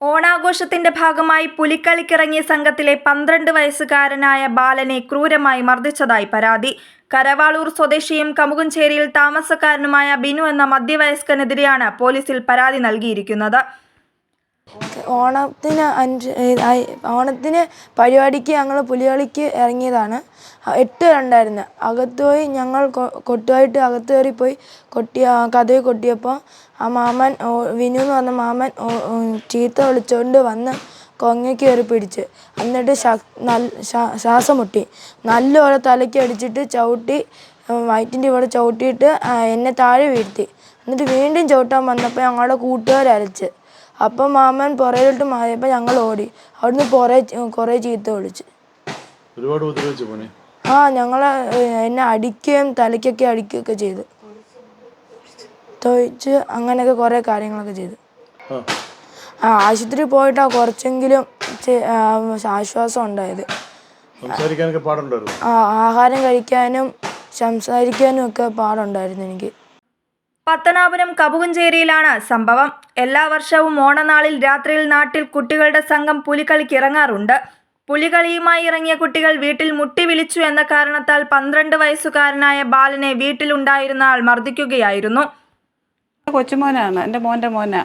ഓണാഘോഷത്തിന്റെ ഭാഗമായി പുലിക്കളിക്കിറങ്ങിയ സംഘത്തിലെ പന്ത്രണ്ട് വയസ്സുകാരനായ ബാലനെ ക്രൂരമായി മർദ്ദിച്ചതായി പരാതി. കരവാളൂർ സ്വദേശിയും കമുകുഞ്ചേരിയിൽ താമസക്കാരനുമായ ബിനു എന്ന മധ്യവയസ്കനെതിരെയാണ് പോലീസിൽ പരാതി നൽകിയിരിക്കുന്നത്. ഓണത്തിന് അഞ്ച് ഓണത്തിന് പരിപാടിക്ക് ഞങ്ങൾ പുലികളിക്ക് ഇറങ്ങിയതാണ്. എട്ട് പേരുണ്ടായിരുന്നു അകത്ത് പോയി ഞങ്ങൾ കൊട്ടുമായിട്ട് അകത്ത് കയറിപ്പോയി പോയി കൊട്ടി ആ കൊട്ടിയപ്പോൾ ആ മാമൻ വിനു എന്ന് പറഞ്ഞ മാമൻ ചീത്ത വിളിച്ചുകൊണ്ട് വന്ന് കൊങ്ങയ്ക്ക് കയറി പിടിച്ച്. എന്നിട്ട് ശ്വാസം മുട്ടി. നല്ലപോലെ തലയ്ക്ക് അടിച്ചിട്ട് ചവിട്ടി വയറ്റിന്റെ ഇവിടെ ചവിട്ടിയിട്ട് എന്നെ താഴെ വീഴ്ത്തി. എന്നിട്ട് വീണ്ടും ചവിട്ടാൻ വന്നപ്പോൾ ഞങ്ങളുടെ കൂട്ടുകാർ അരച്ച് അപ്പം മാമൻ പുറയിലോട്ട് മാറിയപ്പോൾ ഞങ്ങൾ ഓടി. അവിടുന്ന് പുറേ കുറേ ചീത്ത വിളിച്ച്. ഒരുപാട് ഉപദ്രവിച്ചു പോനെ ആ ഞങ്ങളെ ഏഹ്, എന്നെ അടിക്കുകയും തലയ്ക്കൊക്കെ അടിക്കുകയൊക്കെ ചെയ്തു. തൊഴിച്ച് അങ്ങനെയൊക്കെ കുറേ കാര്യങ്ങളൊക്കെ ചെയ്തു. ആ. ആശുപത്രി പോയിട്ടാ കുറച്ചെങ്കിലും ആശ്വാസം ഉണ്ടായത്. ആ ആഹാരം കഴിക്കാനും സംസാരിക്കാനും ഒക്കെ പാടുണ്ടായിരുന്നു എനിക്ക്. പത്തനാപുരം കപുകുഞ്ചേരിയിലാണ് സംഭവം. എല്ലാ വർഷവും ഓണനാളിൽ രാത്രിയിൽ നാട്ടിൽ കുട്ടികളുടെ സംഘം പുലികളിക്ക് ഇറങ്ങാറുണ്ട്. പുലികളിയുമായി ഇറങ്ങിയ കുട്ടികൾ വീട്ടിൽ മുട്ടി വിളിച്ചു എന്ന കാരണത്താൽ പന്ത്രണ്ട് വയസ്സുകാരനായ ബാലനെ വീട്ടിലുണ്ടായിരുന്ന ആൾ മർദ്ദിക്കുകയായിരുന്നു. കൊച്ചുമോനാണ് എന്റെ മോന്റെ മോനാ.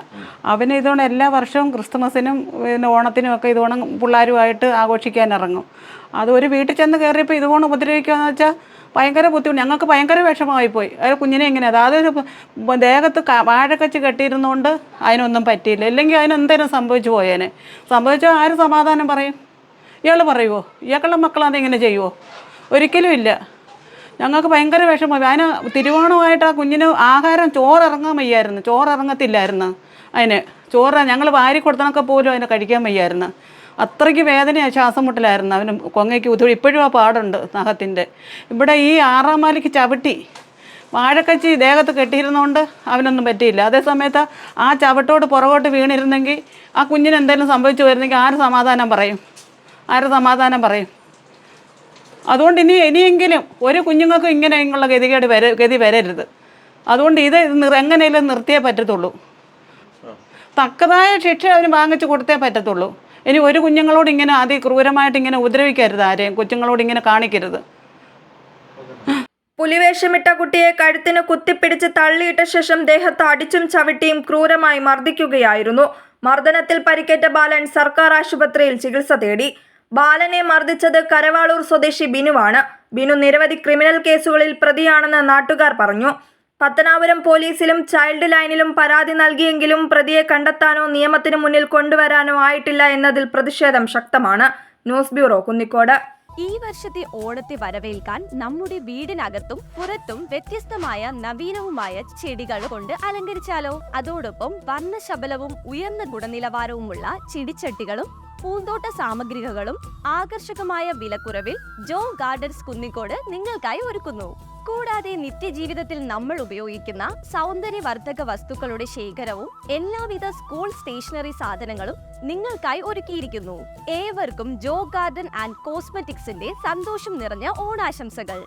അവന് ഇതുകൊണ്ട് എല്ലാ വർഷവും ക്രിസ്തുമസിനും പിന്നെ ഓണത്തിനും ഒക്കെ ഇതുകൊണ്ട് പിള്ളേരുമായിട്ട് ആഘോഷിക്കാൻ ഇറങ്ങും. അത് ഒരു വീട്ടിൽ ചെന്ന് കയറിയപ്പോൾ ഇതുകൊണ്ട് ഉപദ്രവിക്കുകയെന്ന് വെച്ചാൽ ഭയങ്കര ബുദ്ധിമുട്ട്. ഞങ്ങൾക്ക് ഭയങ്കര വിഷമമായിപ്പോയി. അത് കുഞ്ഞിനെ എങ്ങനെ? അതായത് ഒരു ദേഹത്ത് വാഴക്കച്ച് കെട്ടിയിരുന്നുകൊണ്ട് അതിനൊന്നും പറ്റിയില്ല. ഇല്ലെങ്കിൽ അതിനെന്തേലും സംഭവിച്ചു പോയേനെ. സംഭവിച്ചാൽ ആര് സമാധാനം പറയും? ഇയാൾ പറയുമോ ഇയാളുടെ മക്കളത് ഇങ്ങനെ ചെയ്യുമോ ഒരിക്കലും ഇല്ല. ഞങ്ങൾക്ക് ഭയങ്കര വിഷമമായി. അതിന് തിരുവോണമായിട്ട് ആ കുഞ്ഞിന് ആഹാരം ചോറിറങ്ങാൻ വയ്യായിരുന്നു. ചോറിറങ്ങത്തില്ലായിരുന്നു. അതിന് ചോറ് ഞങ്ങൾ വാരി കൊടുത്തണൊക്കെ പോലും അതിനെ കഴിക്കാൻ വയ്യായിരുന്നു. അത്രയ്ക്ക് വേദനയാണ് ശ്വാസം മുട്ടലായിരുന്നു. അവന് കൊങ്ങയ്ക്ക് ഉതുടി. ഇപ്പോഴും ആ പാടുണ്ട് നഖത്തിന്റെ ഇവിടെ ഈ ആറാം മാലിക്ക് ചവിട്ടി. വാഴക്കച്ചി ദേഹത്ത് കെട്ടിയിരുന്നതുകൊണ്ട് അവനൊന്നും പറ്റിയില്ല. അതേ സമയത്ത് ആ ചവിട്ടോട് പുറകോട്ട് വീണിരുന്നെങ്കിൽ ആ കുഞ്ഞിന് എന്തെങ്കിലും സംഭവിച്ചു വരുന്നെങ്കിൽ ആര് സമാധാനം പറയും? ആര് സമാധാനം പറയും? അതുകൊണ്ട് ഇനി ഇനിയെങ്കിലും ഒരു കുഞ്ഞുങ്ങൾക്കും ഇങ്ങനെയുള്ള ഗതികേട് വര ഗതി വരരുത്. അതുകൊണ്ട് ഇത് എങ്ങനെയെങ്കിലും എങ്ങനെയും നിർത്തിയേ പറ്റത്തുള്ളൂ. തക്കതായ ശിക്ഷ അവന് വാങ്ങിച്ചു കൊടുത്തേ പറ്റത്തുള്ളൂ. ഇനി ഒരു കുഞ്ഞുങ്ങളോട് ഇങ്ങനെ അതിക്രൂരമായിട്ട് ഇങ്ങനെ ഉപദ്രവിക്കരുത് ആരെയും. കൊച്ചുങ്ങളോട് ഇങ്ങനെ കാണിക്കരുത്. പുലിവേഷമിട്ട കുട്ടിയെ കഴുത്തിന് കുത്തിപ്പിടിച്ച് തള്ളിയിട്ട ശേഷം ദേഹത്ത് അടിച്ചും ചവിട്ടിയും ക്രൂരമായി മർദ്ദിക്കുകയായിരുന്നു. മർദ്ദനത്തിൽ പരിക്കേറ്റ ബാലൻ സർക്കാർ ആശുപത്രിയിൽ ചികിത്സ തേടി. ബാലനെ മർദ്ദിച്ചത് കരവാളൂർ സ്വദേശി ബിനുവാണ്. ബിനു നിരവധി ക്രിമിനൽ കേസുകളിൽ പ്രതിയാണെന്ന് നാട്ടുകാർ പറഞ്ഞു. പത്തനാപുരം പോലീസിലും ചൈൽഡ് ലൈനിലും പരാതി നൽകിയെങ്കിലും പ്രതിയെ കണ്ടെത്താനോ നിയമത്തിന് മുന്നിൽ കൊണ്ടുവരാനോ ആയിട്ടില്ല എന്നതിൽ പ്രതിഷേധം ശക്തമാണ്. News bureau Kunnicode. ഈ വർഷത്തെ ഓണത്തെ വരവേൽക്കാൻ നമ്മുടെ വീടിനകത്തും പുറത്തും വ്യത്യസ്തമായ നവീനവുമായ ചെടികൾ കൊണ്ട് അലങ്കരിച്ചാലോ? അതോടൊപ്പം വർണശബലവും ഉയർന്ന ഗുണനിലവാരവുമുള്ള ചെടിച്ചട്ടികളും പൂന്തോട്ട സാമഗ്രികളും ആകർഷകമായ വിലക്കുറവിൽ ജോ ഗാർഡൻസ് കുന്നിക്കോട് നിങ്ങൾക്കായി ഒരുക്കുന്നു. കൂടാതെ നിത്യജീവിതത്തിൽ നമ്മൾ ഉപയോഗിക്കുന്ന സൗന്ദര്യവർദ്ധക വസ്തുക്കളുടെ ശേഖരവും എല്ലാവിധ സ്കൂൾ സ്റ്റേഷനറി സാധനങ്ങളും നിങ്ങൾക്കായി ഒരുക്കിയിരിക്കുന്നു. ഏവർക്കും ജോ ഗാർഡൻ ആൻഡ് കോസ്മെറ്റിക്സിന്റെ സന്തോഷം നിറഞ്ഞ ഓണാശംസകൾ.